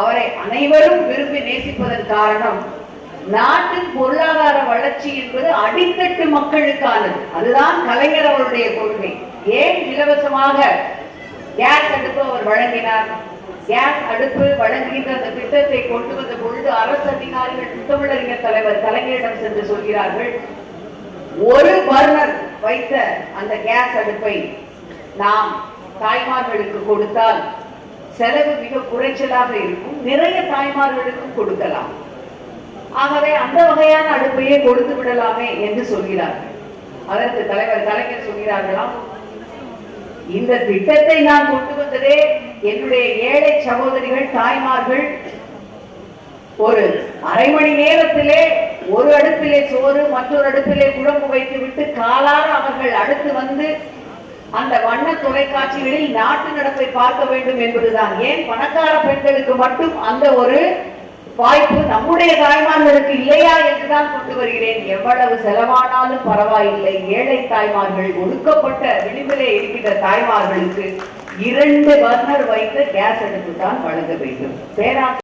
அவரை அனைவரும் விரும்பி நேசிப்பதன் காரணம் நாட்டின் பொருளாதார வளர்ச்சி என்பது அடித்தட்டு மக்களுக்கானது. அதுதான் கலைஞர் அவருடைய கொள்கை. ஏன் இலவசமாக கேஸ் அடுப்பு அவர் வழங்கினார்? கேஸ் அடுப்பு வழங்குகின்ற அந்த திட்டத்தை கொண்டு வந்த பொழுது அரசு அதிகாரிகள் முத்தமிழறிஞர் தலைவர் கலைஞரிடம் சென்று சொல்கிறார்கள் ஒரு பர்னர் வைத்த அந்த கேஸ் அடுப்பை நாம் தாய்மார்களுக்கு கொடுத்தால் செலவு மிக குறைச்சலாக இருக்கும். நிறைய தாய்மார்களுக்கும் கொடுக்கலாம். ஆகவே அந்த வகையான அடுப்பையே கொடுத்து விடலாமே என்று சொல்கிறார்கள். அதற்கு தலைவர் கலைஞர் சொல்கிறார்களாம் இந்த திட்டத்தை நான் கொண்டு வந்ததே என்னுடைய ஏழை சகோதரிகள் தாய்மார்கள். ஒரு அரை மணி நேரத்திலே ஒரு அடுப்பிலே சோறு மற்றொரு அடுப்பிலே குழம்பு வைத்து விட்டு காலார அவர்கள் அடுத்து வந்து அந்த வண்ண தொலைக்காட்சிகளில் நாட்டு நடப்பை பார்க்க வேண்டும் என்பதுதான். ஏன்? பணக்கார பெண்களுக்கு மட்டும் அந்த ஒரு வாய்ப்பு நம்முடைய தாய்மார்களுக்கு இல்லையா என்றுதான் கொண்டு வருகிறேன். எவ்வளவு செலவானாலும் பரவாயில்லை. ஏழை தாய்மார்கள் ஒடுக்கப்பட்ட விளிம்பிலே இருக்கின்ற தாய்மார்களுக்கு இரண்டு பர்னர் வைத்து கேஸ் எடுத்து தான் வழங்க வேண்டும். பேரா